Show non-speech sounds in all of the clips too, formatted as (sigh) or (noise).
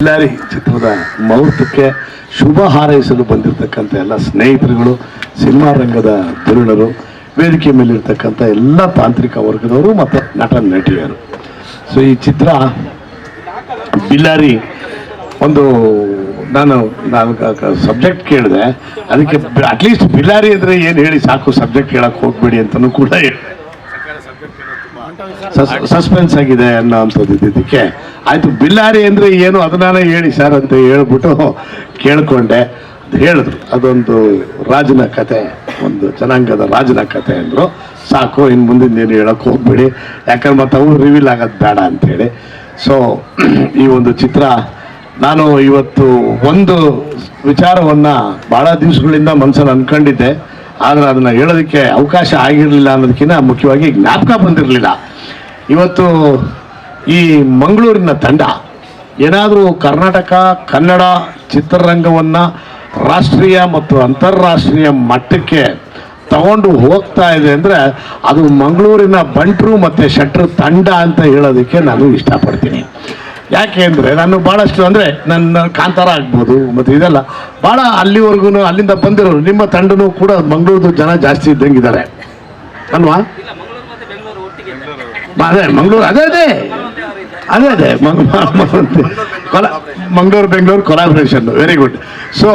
ಬಿಲ್ಲಾರಿ ಚಿತ್ರದ ಮುಹೂರ್ತಕ್ಕೆ ಶುಭ ಹಾರೈಸಲು ಬಂದಿರತಕ್ಕಂಥ ಎಲ್ಲ ಸ್ನೇಹಿತರುಗಳು, ಸಿನಿಮಾ ರಂಗದ ಧುರೀಣರು, ವೇದಿಕೆ ಮೇಲಿರ್ತಕ್ಕಂಥ ಎಲ್ಲ ತಾಂತ್ರಿಕ ವರ್ಗದವರು ಮತ್ತು ನಟ ನಟಿಯರು. ಸೊ ಈ ಚಿತ್ರ ಬಿಲ್ಲಾರಿ ಒಂದು ನಾನು ನಾನು ಸಬ್ಜೆಕ್ಟ್ ಕೇಳಿದೆ. ಅದಕ್ಕೆ ಅಟ್ಲೀಸ್ಟ್ ಬಿಲ್ಲಾರಿ ಅಂದರೆ ಏನು ಹೇಳಿ ಸಾಕು ಸಬ್ಜೆಕ್ಟ್ ಕೇಳಕ್ಕೆ ಹೋಗ್ಬೇಡಿ ಅಂತಲೂ ಕೂಡ ಸಸ್ಪೆನ್ಸ್ ಆಗಿದೆ ಅನ್ನೋ ಅಂಥದ್ದು ಇದ್ದಿದ್ದಕ್ಕೆ ಆಯ್ತು, ಬಿಲ್ಲಾರಿ ಅಂದ್ರೆ ಏನು? ಅದನ್ನೇ ಹೇಳಿ ಸರ್ ಅಂತ ಹೇಳ್ಬಿಟ್ಟು ಕೇಳಿಕೊಂಡೆ. ಹೇಳಿದ್ರು. ಅದೊಂದು ರಾಜನ ಕತೆ, ಒಂದು ಜನಾಂಗದ ರಾಜನ ಕತೆ ಅಂದ್ರು. ಸಾಕು ಇನ್ನು ಮುಂದಿನ ಏನು ಹೇಳೋಕೆ ಹೋಗ್ಬೇಡಿ. ಯಾಕಂದ್ರೆ ಮತ್ತೆ ಅವ್ರು ರಿವೀಲ್ ಆಗೋದು ಬೇಡ ಅಂತೇಳಿ ಸೊ ಈ ಒಂದು ಚಿತ್ರ, ನಾನು ಇವತ್ತು ಒಂದು ವಿಚಾರವನ್ನ ಬಹಳ ದಿವಸಗಳಿಂದ ಮನಸ್ಸಲ್ಲಿ ಅನ್ಕೊಂಡಿದ್ದೆ. ಆದರೆ ಅದನ್ನ ಹೇಳೋದಕ್ಕೆ ಅವಕಾಶ ಆಗಿರಲಿಲ್ಲ ಅನ್ನೋದಕ್ಕಿಂತ ಮುಖ್ಯವಾಗಿ ಜ್ಞಾಪಕ ಬಂದಿರಲಿಲ್ಲ. ಇವತ್ತು ಈ ಮಂಗಳೂರಿನ ತಂಡ ಏನಾದರೂ ಕರ್ನಾಟಕ, ಕನ್ನಡ ಚಿತ್ರರಂಗವನ್ನು ರಾಷ್ಟ್ರೀಯ ಮತ್ತು ಅಂತಾರಾಷ್ಟ್ರೀಯ ಮಟ್ಟಕ್ಕೆ ತಗೊಂಡು ಹೋಗ್ತಾ ಇದೆ ಅಂದರೆ ಅದು ಮಂಗಳೂರಿನ ಬಂಟ್ರು ಮತ್ತು ಶಟ್ರು ತಂಡ ಅಂತ ಹೇಳೋದಕ್ಕೆ ನಾನು ಇಷ್ಟಪಡ್ತೀನಿ. ಯಾಕೆ ಅಂದರೆ ನಾನು ಭಾಳಷ್ಟು ಅಂದರೆ ನನ್ನ ಕಾಂತಾರ ಆಗ್ಬೋದು ಮತ್ತು ಇದೆಲ್ಲ ಭಾಳ ಅಲ್ಲಿವರೆಗೂ ಅಲ್ಲಿಂದ ಬಂದಿರೋರು ನಿಮ್ಮ ತಂಡನೂ ಕೂಡ ಮಂಗಳೂರು ಜನ ಜಾಸ್ತಿ ಇದ್ದಂಗಿದ್ದಾರೆ ಅಲ್ವಾ? ಅದೇ ಮಂಗಳೂರು ಅದೇ ಅದೇ. ಅದೇ ಅದೇ. Mangaluru Bengaluru collaboration very good so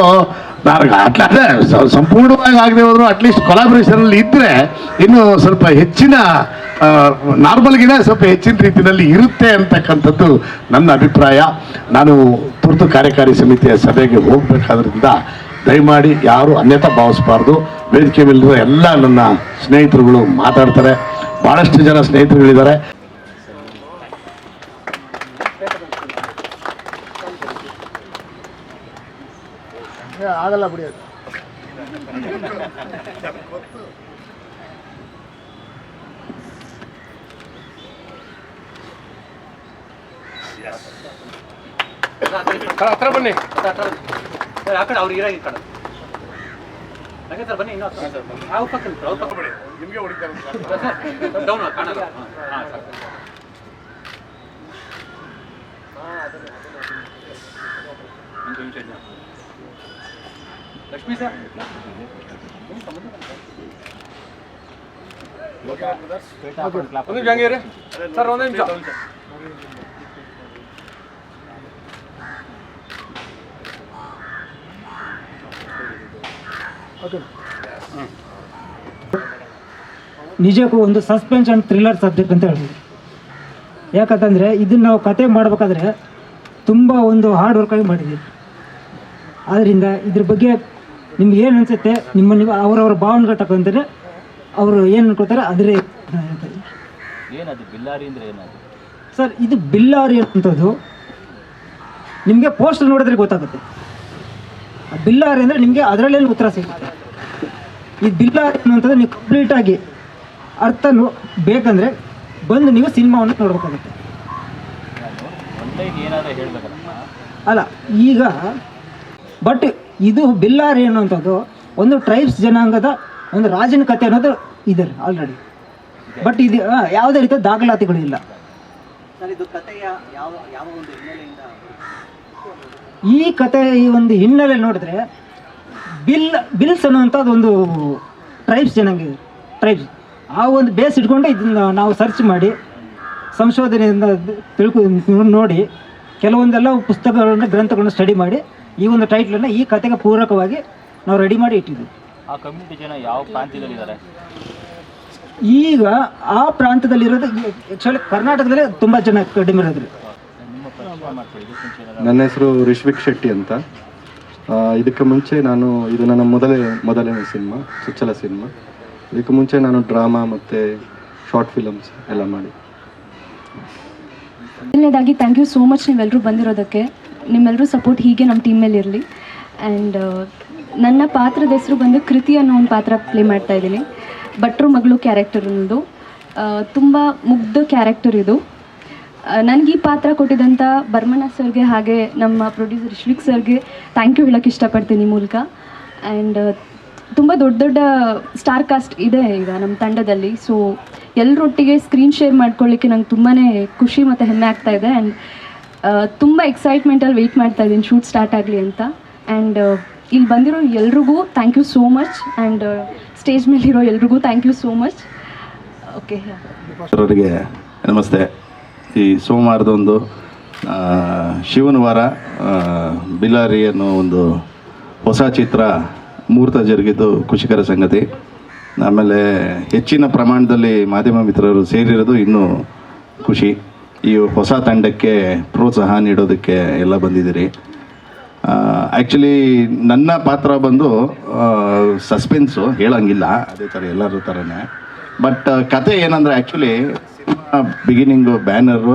ನಾನು ಅಟ್ಲ ಅದೇ ಸಂಪೂರ್ಣವಾಗಿ ಆಗದೆ ಹೋದ್ರು ಅಟ್ಲೀಸ್ಟ್ ಕೊಲಾಬ್ರೇಷನಲ್ಲಿ ಇದ್ದರೆ ಇನ್ನು ಸ್ವಲ್ಪ ಹೆಚ್ಚಿನ ನಾರ್ಮಲ್ಗಿನ ಸ್ವಲ್ಪ ಹೆಚ್ಚಿನ ರೀತಿಯಲ್ಲಿ ಇರುತ್ತೆ ಅಂತಕ್ಕಂಥದ್ದು ನನ್ನ ಅಭಿಪ್ರಾಯ. ನಾನು ತುರ್ತು ಕಾರ್ಯಕಾರಿ ಸಮಿತಿಯ ಸಭೆಗೆ ಹೋಗ್ಬೇಕಾದ್ರಿಂದ ದಯಮಾಡಿ ಯಾರು ಅನ್ಯತಾ ಭಾವಿಸಬಾರ್ದು. ವೇದಿಕೆ ಮೇಲಿರುವ ಎಲ್ಲ ನನ್ನ ಸ್ನೇಹಿತರುಗಳು ಮಾತಾಡ್ತಾರೆ. ಭಾಳಷ್ಟು ಜನ ಸ್ನೇಹಿತರುಗಳಿದ್ದಾರೆ. ಆಗಲ್ಲ ಬಿಡಿ ಅದು. ಹತ್ರ ಬನ್ನಿ. ಆ ಕಡೆ ಅವ್ರಿಗೆ ಇರಾಗಿ ಕಡೆ. ಸರ್ ಬನ್ನಿ ಇನ್ನೂ ಹತ್ರ ಆ ಪಕ್ಕ ನಿಂತ್ರು, ಅವ್ರ ಪಕ್ಕ ಬಿಡಿ ನಿಮ್ಗೆ ಹೊಡಿತಾರೆ ಡೌನ್ ಕಾಣಲ್ಲ. ಹಾಂ ಸರ್. ಒಂದು ನಿಮಿಷ ಇದ್ನ. ಲಕ್ಷ್ಮೀ ಸರ್. ಇರಿ. ಸರ್ ಒಂದು ನಿಮಿಷ. ನಿಜಕ್ಕೂ ಒಂದು ಸಸ್ಪೆನ್ಸ್ ಆ್ಯಂಡ್ ಥ್ರಿಲ್ಲರ್ ಸಬ್ಜೆಕ್ಟ್ ಅಂತ ಹೇಳ್ಬೋದು. ಯಾಕಂತಂದರೆ ಇದನ್ನು ನಾವು ಕತೆ ಮಾಡಬೇಕಾದ್ರೆ ತುಂಬ ಒಂದು ಹಾರ್ಡ್ ವರ್ಕಾಗಿ ಮಾಡಿದ್ದೀವಿ. ಆದ್ದರಿಂದ ಇದ್ರ ಬಗ್ಗೆ ನಿಮ್ಗೆ ಏನು ಅನಿಸುತ್ತೆ ನಿಮ್ಮ ನೀವು ಅವರವರ ಭಾವನೆಗಳು ತಗೊಂತಾರೆ ಅವರು ಏನು ಅನ್ಕೊಳ್ತಾರೆ ಅದರೇ ಏನದು ಬಿಲ್ಲಾರಿ ಅಂದರೆ ಏನದು? ಸರ್ ಇದು ಬಿಲ್ಲಾರಿ ಅಂತದ್ದು ನಿಮಗೆ ಪೋಸ್ಟರ್ ನೋಡಿದ್ರೆ ಗೊತ್ತಾಗುತ್ತೆ. ಬಿಲ್ಲಾರಿ ಅಂದರೆ ನಿಮಗೆ ಅದರಲ್ಲೇ ಉತ್ತರ ಸಿಗುತ್ತೆ. ಈ ಬಿಲ್ಲಾರಿ ಅನ್ನುವಂಥದ್ದು ನೀವು ಕಂಪ್ಲೀಟಾಗಿ ಅರ್ಥ ನೋ ಬೇಕಂದರೆ ಬಂದು ನೀವು ಸಿನಿಮಾವನ್ನು ನೋಡ್ಬೇಕಾಗುತ್ತೆ. ಅಲ್ಲ, ಈಗ ಬಟ್ ಇದು ಬಿಲ್ಲಾರಿ ಅನ್ನುವಂಥದ್ದು ಒಂದು ಟ್ರೈಬ್ಸ್ ಜನಾಂಗದ ಒಂದು ರಾಜನ ಕಥೆ ಅನ್ನೋದು ಇದೆ ಆಲ್ರೆಡಿ ಬಟ್ ಇದು ಯಾವುದೇ ರೀತಿಯ ದಾಖಲಾತಿಗಳು ಇಲ್ಲ ಸರ್ ಇದು ಕಥೆಯ ಯಾವ ಯಾವ ಒಂದು ಹಿನ್ನೆಲೆಯಿಂದ ಈ ಕತೆ ಈ ಒಂದು ಹಿನ್ನೆಲೆ ನೋಡಿದ್ರೆ ಬಿಲ್ ಬಿಲ್ಸ್ ಅನ್ನುವಂಥದ್ದು ಒಂದು ಟ್ರೈಬ್ಸ್ ಜನಾಂಗ ಟ್ರೈಬ್ಸ್ ಆ ಒಂದು ಬೇಸ್ ಇಟ್ಕೊಂಡು ಇದನ್ನ ನಾವು ಸರ್ಚ್ ಮಾಡಿ ಸಂಶೋಧನೆಯಿಂದ ತಿಳ್ಕೊ ನೋಡಿ ಕೆಲವೊಂದೆಲ್ಲ ಪುಸ್ತಕಗಳನ್ನು ಗ್ರಂಥಗಳನ್ನ ಸ್ಟಡಿ ಮಾಡಿ ಈ ಒಂದು ಟೈಟ್ಲನ್ನು ಈ ಕತೆಗೆ ಪೂರಕವಾಗಿ ನಾವು ರೆಡಿ ಮಾಡಿ ಇಟ್ಟಿದ್ವಿ ಆ ಕಮ್ಯುನಿಟಿ ಜನ ಯಾವ ಪ್ರಾಂತ್ಯದಲ್ಲಿದ್ದಾರೆ? ಈಗ ಆ ಪ್ರಾಂತ್ಯದಲ್ಲಿರೋದು ಆ್ಯಕ್ಚುಲಿ ಕರ್ನಾಟಕದಲ್ಲೇ ತುಂಬ ಜನ ಕಡಿಮೆ ಇರೋದ್ರಿ ನಿಮ್ಮ ಪರಿಚಯ ಮಾಡ್ಕೊಳ್ಳಿ ಇದಕ್ಕೆ ಮುಂಚೆ ಏನಾದ್ರು ನನ್ನ ಹೆಸರು ರಿಶ್ವಿಕ್ ಶೆಟ್ಟಿ ಅಂತ. ಇದಕ್ಕೆ ಮುಂಚೆ ನಾನು, ಇದು ನನ್ನ ಮೊದಲೇ ಮೊದಲನೇ ಸಿನಿಮಾ ಚುಚ್ಚಲ ಸಿನಿಮಾ. ಇದಕ್ಕೆ ಮುಂಚೆ ನಾನು ಡ್ರಾಮಾ ಮತ್ತು ಶಾರ್ಟ್ ಫಿಲಮ್ಸ್ ಎಲ್ಲ ಮಾಡಿ. ಮೊದಲನೇದಾಗಿ ಥ್ಯಾಂಕ್ ಯು ಸೋ ಮಚ್ ನೀವೆಲ್ಲರೂ ಬಂದಿರೋದಕ್ಕೆ. ನಿಮ್ಮೆಲ್ಲರೂ ಸಪೋರ್ಟ್ ಹೀಗೆ ನಮ್ಮ ಟೀಮ್ ಮೇಲೆ ಇರಲಿ. ಆ್ಯಂಡ್ ನನ್ನ ಪಾತ್ರದ ಹೆಸರು ಬಂದು ಕೃತಿ ಅನ್ನೋ ಒಂದು ಪಾತ್ರ ಪ್ಲೇ ಮಾಡ್ತಾ ಇದ್ದೀನಿ. ಭಟ್ರು ಮಗಳು ಕ್ಯಾರೆಕ್ಟರ್ ಅನ್ನೋದು. ತುಂಬ ಮುಗ್ಧ ಕ್ಯಾರೆಕ್ಟರ್ ಇದು. ನನಗೆ ಈ ಪಾತ್ರ ಕೊಟ್ಟಿದ್ದಂಥ ಬರ್ಮನ ಸರ್ಗೆ ಹಾಗೆ ನಮ್ಮ ಪ್ರೊಡ್ಯೂಸರ್ ಶ್ವಿಕ್ ಸರ್ಗೆ ಥ್ಯಾಂಕ್ ಯು ಹೇಳೋಕ್ಕೆ ಇಷ್ಟಪಡ್ತೀನಿ ಮೂಲಕ. ಆ್ಯಂಡ್ ತುಂಬ ದೊಡ್ಡ ದೊಡ್ಡ ಸ್ಟಾರ್ ಕಾಸ್ಟ್ ಇದೆ ಈಗ ನಮ್ಮ ತಂಡದಲ್ಲಿ. ಸೊ ಎಲ್ಲರೊಟ್ಟಿಗೆ ಸ್ಕ್ರೀನ್ ಶೇರ್ ಮಾಡ್ಕೊಳ್ಳಿಕ್ಕೆ ನಂಗೆ ತುಂಬಾ ಖುಷಿ ಮತ್ತು ಹೆಮ್ಮೆ ಆಗ್ತಾ ಇದೆ. ಆ್ಯಂಡ್ ತುಂಬ ಎಕ್ಸೈಟ್ಮೆಂಟಲ್ಲಿ ವೆಯ್ಟ್ ಮಾಡ್ತಾ ಇದ್ದೀನಿ ಶೂಟ್ ಸ್ಟಾರ್ಟ್ ಆಗಲಿ ಅಂತ. ಆ್ಯಂಡ್ ಇಲ್ಲಿ ಬಂದಿರೋ ಎಲ್ರಿಗೂ thank you so much and stage ಮೇಲಿರೋ ಎಲ್ರಿಗೂ thank you so much okay ನಮಸ್ತೆ. ಈ ಸೋಮವಾರದೊಂದು ಶಿವನ ವಾರ ಬಿಲಾರಿ ಅನ್ನೋ ಒಂದು ಹೊಸ ಚಿತ್ರ ಮುಹೂರ್ತ ಜರುಗಿದ್ದು ಖುಷಿಕರ ಸಂಗತಿ. ಆಮೇಲೆ ಹೆಚ್ಚಿನ ಪ್ರಮಾಣದಲ್ಲಿ ಮಾಧ್ಯಮ ಮಿತ್ರರು ಸೇರಿರೋದು ಇನ್ನೂ ಖುಷಿ. ಈ ಹೊಸ ತಂಡಕ್ಕೆ ಪ್ರೋತ್ಸಾಹ ನೀಡೋದಕ್ಕೆ ಎಲ್ಲ ಬಂದಿದ್ದೀರಿ. ಆ್ಯಕ್ಚುಲಿ ನನ್ನ ಪಾತ್ರ ಬಂದು ಸಸ್ಪೆನ್ಸು ಹೇಳಂಗಿಲ್ಲ. ಅದೇ ಥರ ಎಲ್ಲರ ಥರನೇ ಬಟ್ ಕತೆ ಏನಂದರೆ actually cinema beginning banner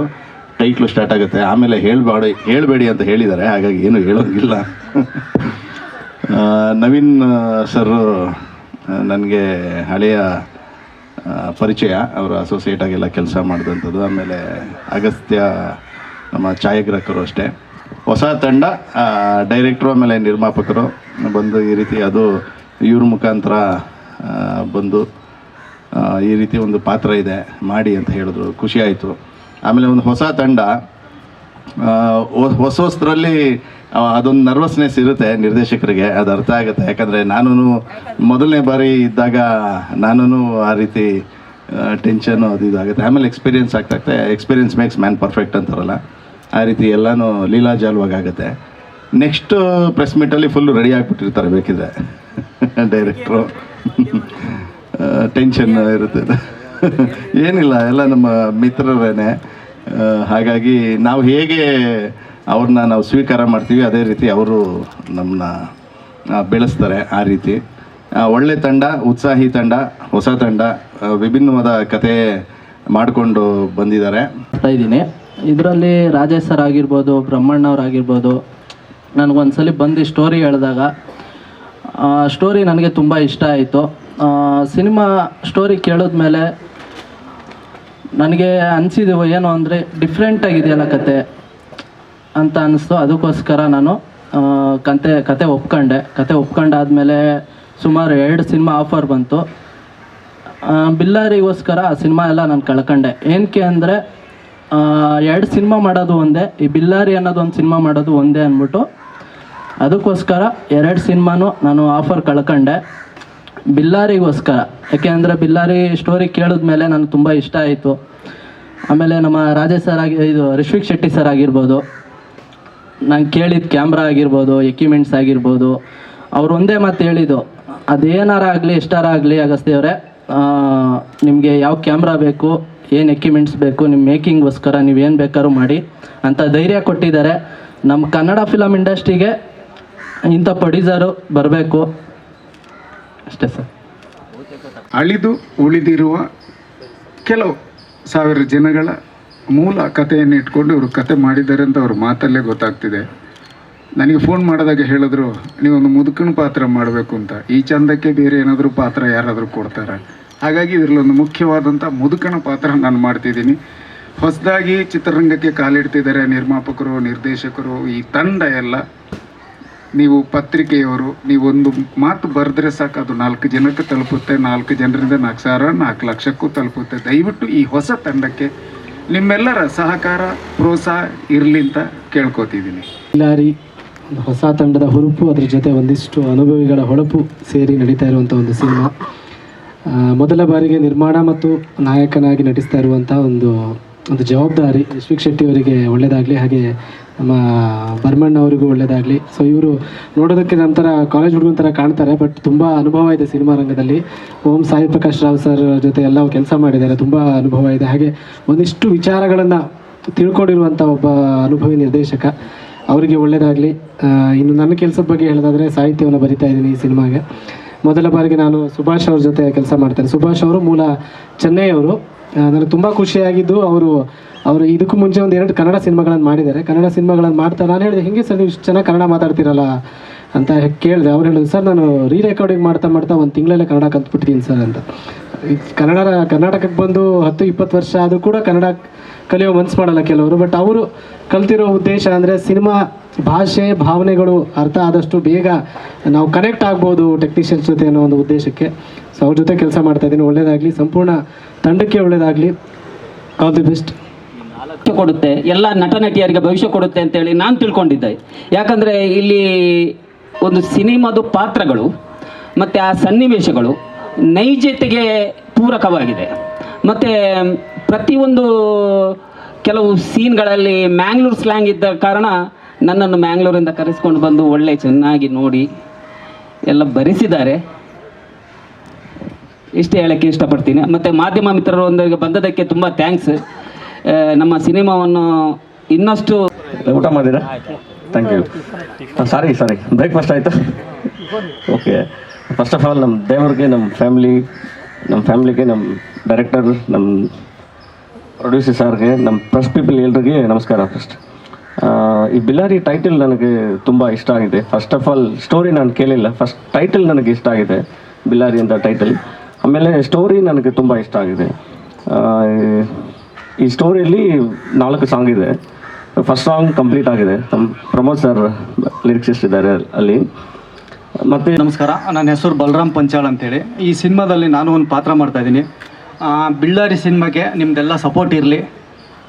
title start ಆಗುತ್ತೆ. ಆಮೇಲೆ ಹೇಳಬೇಡಿ ಹೇಳಬೇಡಿ ಅಂತ ಹೇಳಿದ್ದಾರೆ. ಹಾಗಾಗಿ ಏನು ಹೇಳೋಂಗಿಲ್ಲ. (laughs) ನವೀನ್ ಸರ್ ನನಗೆ ಹಳೆಯ ಪರಿಚಯ. ಅವರು ಅಸೋಸಿಯೇಟಾಗೆಲ್ಲ ಕೆಲಸ ಮಾಡಿದಂಥದ್ದು. ಆಮೇಲೆ ಅಗಸ್ತ್ಯ ನಮ್ಮ ಛಾಯಾಗ್ರಾಹಕರು ಅಷ್ಟೇ. ಹೊಸ ತಂಡ ಡೈರೆಕ್ಟ್ರು ಆಮೇಲೆ ನಿರ್ಮಾಪಕರು ಬಂದು ಈ ರೀತಿ ಅದು ಇವ್ರ ಮುಖಾಂತರ ಬಂದು ಈ ರೀತಿ ಒಂದು ಪಾತ್ರ ಇದೆ, ಮಾಡಿ ಅಂತ ಹೇಳಿದ್ರು. ಖುಷಿ ಆಯಿತು. ಆಮೇಲೆ ಒಂದು ಹೊಸ ತಂಡ ಹೊಸ ಹೊಸದ್ರಲ್ಲಿ ಅದೊಂದು ನರ್ವಸ್ನೆಸ್ ಇರುತ್ತೆ ನಿರ್ದೇಶಕರಿಗೆ, ಅದು ಅರ್ಥ ಆಗುತ್ತೆ. ಯಾಕಂದರೆ ನಾನು ಮೊದಲನೇ ಬಾರಿ ಇದ್ದಾಗ ನಾನು ಆ ರೀತಿ ಟೆನ್ಷನು ಅದು ಇದಾಗುತ್ತೆ ಆಮೇಲೆ ಎಕ್ಸ್ಪೀರಿಯನ್ಸ್ ಆಗ್ತಾಗುತ್ತೆ ಎಕ್ಸ್ಪೀರಿಯೆನ್ಸ್ ಮೇಕ್ಸ್ ಮ್ಯಾನ್ ಪರ್ಫೆಕ್ಟ್ ಅಂತಾರಲ್ಲ. ಆ ರೀತಿ ಎಲ್ಲನೂ ಲೀಲಾಜಾಲವಾಗಿ ಆಗುತ್ತೆ. ನೆಕ್ಸ್ಟ್ ಪ್ರೆಸ್ ಮೀಟಲ್ಲಿ ಫುಲ್ಲು ರೆಡಿ ಆಗಿಬಿಟ್ಟಿರ್ತಾರೆ ಬೇಕಿದ್ರೆ. (laughs) ಡೈರೆಕ್ಟ್ರು ಟೆನ್ಷನ್ ಇರುತ್ತೆ. ಏನಿಲ್ಲ, ಎಲ್ಲ ನಮ್ಮ ಮಿತ್ರರೇನೆ. ಹಾಗಾಗಿ ನಾವು ಹೇಗೆ ಅವ್ರನ್ನ ನಾವು ಸ್ವೀಕಾರ ಮಾಡ್ತೀವಿ, ಅದೇ ರೀತಿ ಅವರು ನಮ್ಮನ್ನ ಬೆಳೆಸ್ತಾರೆ ಆ ರೀತಿ. ಒಳ್ಳೆ ತಂಡ, ಉತ್ಸಾಹಿ ತಂಡ, ಹೊಸ ತಂಡ ವಿಭಿನ್ನವಾದ ಕತೆ ಮಾಡಿಕೊಂಡು ಬಂದಿದ್ದಾರೆ. ಇದ್ದೀನಿ. ಇದರಲ್ಲಿ ರಾಜೇಶ್ ಸರ್ ಆಗಿರ್ಬೋದು ಬ್ರಹ್ಮಣ್ಣವ್ರಾಗಿರ್ಬೋದು ನನಗೊಂದ್ಸಲಿ ಬಂದು ಸ್ಟೋರಿ ಹೇಳಿದಾಗ ಸ್ಟೋರಿ ನನಗೆ ತುಂಬ ಇಷ್ಟ ಆಯಿತು. ಸಿನಿಮಾ ಸ್ಟೋರಿ ಕೇಳಿದ್ಮೇಲೆ ನನಗೆ ಅನಿಸಿದೆವು ಏನು ಅಂದರೆ ಡಿಫ್ರೆಂಟಾಗಿದೆಯಲ್ಲ ಕತೆ ಅಂತ ಅನ್ನಿಸ್ತು ಅದಕ್ಕೋಸ್ಕರ ನಾನು ಕತೆ ಕತೆ ಒಪ್ಕೊಂಡೆ. ಕತೆ ಒಪ್ಕೊಂಡಾದಮೇಲೆ ಸುಮಾರು ಎರಡು ಸಿನಿಮಾ ಆಫರ್ ಬಂತು. ಬಿಲ್ಲಾರಿಗೋಸ್ಕರ ಆ ಸಿನಿಮಾ ಎಲ್ಲ ನಾನು ಕಳ್ಕೊಂಡೆ. ಏನಕ್ಕೆ ಅಂದರೆ ಎರಡು ಸಿನಿಮಾ ಮಾಡೋದು ಒಂದೇ. ಈ ಬಿಲ್ಲಾರಿ ಅನ್ನೋದು ಒಂದು ಸಿನಿಮಾ ಮಾಡೋದು ಒಂದೇ ಅಂದ್ಬಿಟ್ಟು ಅದಕ್ಕೋಸ್ಕರ ಎರಡು ಸಿನಿಮಾನು ನಾನು ಆಫರ್ ಕಳ್ಕೊಂಡೆ. ಬಿಲ್ಲಾರಿಗೋಸ್ಕರ. ಯಾಕೆ ಅಂದರೆ ಬಿಲ್ಲಾರಿ ಸ್ಟೋರಿ ಕೇಳಿದ ಮೇಲೆ ನನಗೆ ತುಂಬ ಇಷ್ಟ ಆಯಿತು. ಆಮೇಲೆ ನಮ್ಮ ರಾಜೇಶ್ ಸರ್ ಆಗಿ, ಇದು ರಿಶ್ವಿಕ್ ಶೆಟ್ಟಿ ಸರ್ ಆಗಿರ್ಬೋದು. ನಾನು ಕೇಳಿದ ಕ್ಯಾಮ್ರಾ ಆಗಿರ್ಬೋದು ಎಕ್ವಿಪ್ಮೆಂಟ್ಸ್ ಆಗಿರ್ಬೋದು. ಅವ್ರು ಒಂದೇ ಮಾತು ಹೇಳಿದ್ದು, ಅದೇನಾರ ಆಗಲಿ, ಎಷ್ಟಾರ ಆಗಲಿ ಅಗಸ್ತ್ಯವರೇ ನಿಮಗೆ ಯಾವ ಕ್ಯಾಮ್ರಾ ಬೇಕು, ಏನು ಎಕ್ವಿಪ್ಮೆಂಟ್ಸ್ ಬೇಕು ನಿಮ್ಮ ಮೇಕಿಂಗ್ಗೋಸ್ಕರ ಏನು ಬೇಕಾದ್ರೂ ಮಾಡಿ ಅಂತ ಧೈರ್ಯ ಕೊಟ್ಟಿದ್ದಾರೆ. ನಮ್ಮ ಕನ್ನಡ ಫಿಲಮ್ ಇಂಡಸ್ಟ್ರಿಗೆ ಇಂಥ ಪಡಿಸಾರು ಬರಬೇಕು. ಅಷ್ಟೇ ಸರ್. ಅಳಿದು ಉಳಿದಿರುವ ಕೆಲವು ಸಾವಿರ ಜನಗಳ ಮೂಲ ಕಥೆಯನ್ನು ಇಟ್ಕೊಂಡು ಇವರು ಕತೆ ಮಾಡಿದ್ದಾರೆ ಅಂತ ಅವ್ರ ಮಾತಲ್ಲೇ ಗೊತ್ತಾಗ್ತಿದೆ. ನನಗೆ ಫೋನ್ ಮಾಡಿದಾಗ ಹೇಳಿದ್ರು, ನೀವೊಂದು ಮುದುಕನ ಪಾತ್ರ ಮಾಡಬೇಕು ಅಂತ. ಈ ಚಂದಕ್ಕೆ ಬೇರೆ ಏನಾದರೂ ಪಾತ್ರ ಯಾರಾದರೂ ಕೊಡ್ತಾರೆ? ಹಾಗಾಗಿ ಇದರಲ್ಲಿ ಒಂದು ಮುಖ್ಯವಾದಂಥ ಮುದುಕನ ಪಾತ್ರ ನಾನು ಮಾಡ್ತಿದ್ದೀನಿ. ಹೊಸದಾಗಿ ಚಿತ್ರರಂಗಕ್ಕೆ ಕಾಲಿಡ್ತಿದ್ದಾರೆ ನಿರ್ಮಾಪಕರು, ನಿರ್ದೇಶಕರು, ಈ ತಂಡ ಎಲ್ಲ. ನೀವು ಪತ್ರಿಕೆಯವರು, ನೀವೊಂದು ಮಾತು ಬರೆದ್ರೆ ಸಾಕು, ಅದು ನಾಲ್ಕು ಜನಕ್ಕೆ ತಲುಪುತ್ತೆ, ನಾಲ್ಕು ಜನರಿಂದ ನಾಲ್ಕು ಸಾವಿರ, ನಾಲ್ಕು ಲಕ್ಷಕ್ಕೂ ತಲುಪುತ್ತೆ. ದಯವಿಟ್ಟು ಈ ಹೊಸ ತಂಡಕ್ಕೆ ನಿಮ್ಮೆಲ್ಲರ ಸಹಕಾರ, ಪ್ರೋತ್ಸಾಹ ಇರಲಿ ಅಂತ ಕೇಳ್ಕೊತಿದ್ದೀನಿ. ಒಂದು ಹೊಸ ತಂಡದ ಹುರುಪು, ಅದ್ರ ಜೊತೆ ಒಂದಿಷ್ಟು ಅನುಭವಿಗಳ ಹೊಳಪು ಸೇರಿ ನಡೀತಾ ಇರುವಂಥ ಒಂದು ಸಿನಿಮಾ. ಮೊದಲ ಬಾರಿಗೆ ನಿರ್ಮಾಣ ಮತ್ತು ನಾಯಕನಾಗಿ ನಟಿಸ್ತಾ ಇರುವಂಥ ಒಂದು ಒಂದು ಜವಾಬ್ದಾರಿ ಯಶ್ವಿಕ್ ಶೆಟ್ಟಿ ಅವರಿಗೆ ಒಳ್ಳೆಯದಾಗಲಿ ಹಾಗೆ ನಮ್ಮ ಬರ್ಮಣ್ಣ ಅವರಿಗೂ ಒಳ್ಳೆಯದಾಗಲಿ ಸೊ ಇವರು ನೋಡೋದಕ್ಕೆ ಥರ ಕಾಲೇಜ್ ಹುಡುಗನ ಥರ ಕಾಣ್ತಾರೆ ಬಟ್ ತುಂಬ ಅನುಭವ ಇದೆ ಸಿನಿಮಾ ರಂಗದಲ್ಲಿ. ಓಂ ಸಾಯಿ ಪ್ರಕಾಶ್ ರಾವ್ ಸರ್ ಜೊತೆ ಎಲ್ಲ ಕೆಲಸ ಮಾಡಿದ್ದಾರೆ ತುಂಬ ಅನುಭವ ಇದೆ. ಹಾಗೆ ಒಂದಿಷ್ಟು ವಿಚಾರಗಳನ್ನು ತಿಳ್ಕೊಂಡಿರುವಂಥ ಒಬ್ಬ ಅನುಭವಿ ನಿರ್ದೇಶಕ. ಅವರಿಗೆ ಒಳ್ಳೆಯದಾಗಲಿ ಇನ್ನು ನನ್ನ ಕೆಲಸದ ಬಗ್ಗೆ ಹೇಳೋದಾದರೆ ಸಾಹಿತ್ಯವನ್ನು ಬರಿತಾ ಇದ್ದೀನಿ ಈ ಸಿನಿಮಾಗೆ. ಮೊದಲ ಬಾರಿಗೆ ನಾನು ಸುಭಾಷ್ ಅವ್ರ ಜೊತೆ ಕೆಲಸ ಮಾಡ್ತೇನೆ. ಸುಭಾಷ್ ಅವರು ಮೂಲ ಚೆನ್ನೈಯವರು ಆ, ನನಗೆ ತುಂಬ ಖುಷಿಯಾಗಿದ್ದು ಅವರು ಅವರು ಇದಕ್ಕೂ ಮುಂಚೆ ಒಂದು ಎರಡು ಕನ್ನಡ ಸಿನಿಮಾಗಳನ್ನು ಮಾಡಿದ್ದಾರೆ. ಕನ್ನಡ ಸಿನಿಮಾಗಳನ್ನು ಮಾಡ್ತಾ ನಾನು ಹೇಳಿದೆ ಹೆಂಗೆ ಸರ್ ನೀವು ಇಷ್ಟು ಚೆನ್ನಾಗಿ ಕನ್ನಡ ಮಾತಾಡ್ತೀರಲ್ಲ? ಅಂತ ಕೇಳಿದೆ. ಅವ್ರು ಹೇಳಿದ್ರು, ಸರ್, ನಾನು ರೀ ರೆಕಾರ್ಡಿಂಗ್ ಮಾಡ್ತಾ ಮಾಡ್ತಾ ಒಂದು ತಿಂಗಳಲ್ಲೇ ಕನ್ನಡ ಕಲ್ತ್ಬಿಟ್ಟಿದ್ದೀನಿ ಸರ್ ಅಂತ. ಕನ್ನಡ ಕರ್ನಾಟಕಕ್ಕೆ ಬಂದು ಹತ್ತು, ಇಪ್ಪತ್ತು ವರ್ಷ ಆದರೂ ಕೂಡ ಕನ್ನಡ ಕಲಿಯೋ ಮನ್ಸು ಮಾಡಲ್ಲ ಕೆಲವರು. ಬಟ್ ಅವರು ಕಲ್ತಿರೋ ಉದ್ದೇಶ ಅಂದರೆ ಸಿನಿಮಾ ಭಾಷೆ, ಭಾವನೆಗಳು ಅರ್ಥ ಆದಷ್ಟು ಬೇಗ ನಾವು ಕನೆಕ್ಟ್ ಆಗ್ಬೋದು ಟೆಕ್ನಿಷಿಯನ್ಸ್ ಜೊತೆ ಅನ್ನೋ ಒಂದು ಉದ್ದೇಶಕ್ಕೆ. ಸೊ ಅವ್ರ ಜೊತೆ ಕೆಲಸ ಮಾಡ್ತಾ ಇದ್ದೀನಿ. ಒಳ್ಳೇದಾಗಲಿ, ಸಂಪೂರ್ಣ ತಂಡಕ್ಕೆ ಒಳ್ಳೇದಾಗಲಿ. ಆಲ್ ದಿ ಬೆಸ್ಟ್ ಕೊಡುತ್ತೆ. ಎಲ್ಲ ನಟ ನಟಿಯರಿಗೆ ಭವಿಷ್ಯ ಕೊಡುತ್ತೆ ಅಂತೇಳಿ ನಾನು ತಿಳ್ಕೊಂಡಿದ್ದೆ. ಯಾಕಂದರೆ ಇಲ್ಲಿ ಒಂದು ಸಿನಿಮಾದ ಪಾತ್ರಗಳು ಮತ್ತು ಆ ಸನ್ನಿವೇಶಗಳು ನೈಜತೆಗೆ ಪೂರಕವಾಗಿದೆ. ಮತ್ತು ಪ್ರತಿಯೊಂದು ಕೆಲವು ಸೀನ್ಗಳಲ್ಲಿ ಮ್ಯಾಂಗ್ಳೂರ್ ಸ್ಲ್ಯಾಂಗ್ ಇದ್ದ ಕಾರಣ ನನ್ನನ್ನು ಮ್ಯಾಂಗ್ಳೂರಿಂದ ಕರೆಸ್ಕೊಂಡು ಬಂದು ಒಳ್ಳೆ ಚೆನ್ನಾಗಿ ನೋಡಿ ಎಲ್ಲ ಭರಿಸಿದ್ದಾರೆ ಇಷ್ಟೇ ಹೇಳೋಕ್ಕೆ ಇಷ್ಟಪಡ್ತೀನಿ. ಮತ್ತು ಮಾಧ್ಯಮ ಮಿತ್ರರೊಂದಿಗೆ ಬಂದದಕ್ಕೆ ತುಂಬ ಥ್ಯಾಂಕ್ಸ್ ನಮ್ಮ ಸಿನಿಮಾವನ್ನು ಇನ್ನಷ್ಟು ಊಟ ಮಾಡಿರಾ thank you sorry sorry breakfast ಆಯಿತಾ? ಓಕೆ ಫಸ್ಟ್ ಆಫ್ ಆಲ್ ನಮ್ಮ ದೇವ್ರಿಗೆ ನಮ್ಮ ಫ್ಯಾಮ್ಲಿ ನಮ್ಮ ಫ್ಯಾಮ್ಲಿಗೆ ನಮ್ಮ ಡೈರೆಕ್ಟರ್ ನಮ್ಮ ಪ್ರೊಡ್ಯೂಸರ್ ಸರ್ಗೆ ನಮ್ಮ ಪ್ರೆಸ್ ಪೀಪಲ್ ಎಲ್ರಿಗೆ ನಮಸ್ಕಾರ ಫಸ್ಟ್ ಈ ಬಿಲ್ಲಾರಿ ಟೈಟಲ್ ನನಗೆ ತುಂಬ ಇಷ್ಟ ಆಗಿದೆ. ಫಸ್ಟ್ ಆಫ್ ಆಲ್ ಸ್ಟೋರಿ ನಾನು ಕೇಳಿಲ್ಲ. ಫಸ್ಟ್ ಟೈಟಲ್ ನನಗೆ ಇಷ್ಟ ಆಗಿದೆ ಬಿಲ್ಲಾರಿ ಅಂತ ಟೈಟಲ್ ಆಮೇಲೆ ಸ್ಟೋರಿ ನನಗೆ ತುಂಬ ಇಷ್ಟ ಆಗಿದೆ. ಈ- ಸ್ಟೋರಿಯಲ್ಲಿ ನಾಲ್ಕು ಸಾಂಗ್ ಇದೆ. ಫಸ್ಟ್ ಸಾಂಗ್ ಕಂಪ್ಲೀಟ್ ಆಗಿದೆ. ನಮ್ಮ ಪ್ರಮೋದ್ ಸರ್ ಲಿರಿಕ್ಸಿಸ್ಟ್ ಇದ್ದಾರೆ ಅಲ್ಲಿ. ಮತ್ತು ನಮಸ್ಕಾರ ನನ್ನ ಹೆಸರು ಬಲರಾಮ್ ಪಂಚಾಳ್ ಅಂತೇಳಿ. ಈ ಸಿನಿಮಾದಲ್ಲಿ ನಾನು ಒಂದು ಪಾತ್ರ ಮಾಡ್ತಾ ಇದ್ದೀನಿ. ಬಿಳ್ಳಾರಿ ಸಿನಿಮಾಗೆ ನಿಮ್ದೆಲ್ಲ ಸಪೋರ್ಟ್ ಇರಲಿ.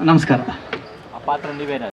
ನಮಸ್ಕಾರ. ಆ ಪಾತ್ರ ನೀವೇನ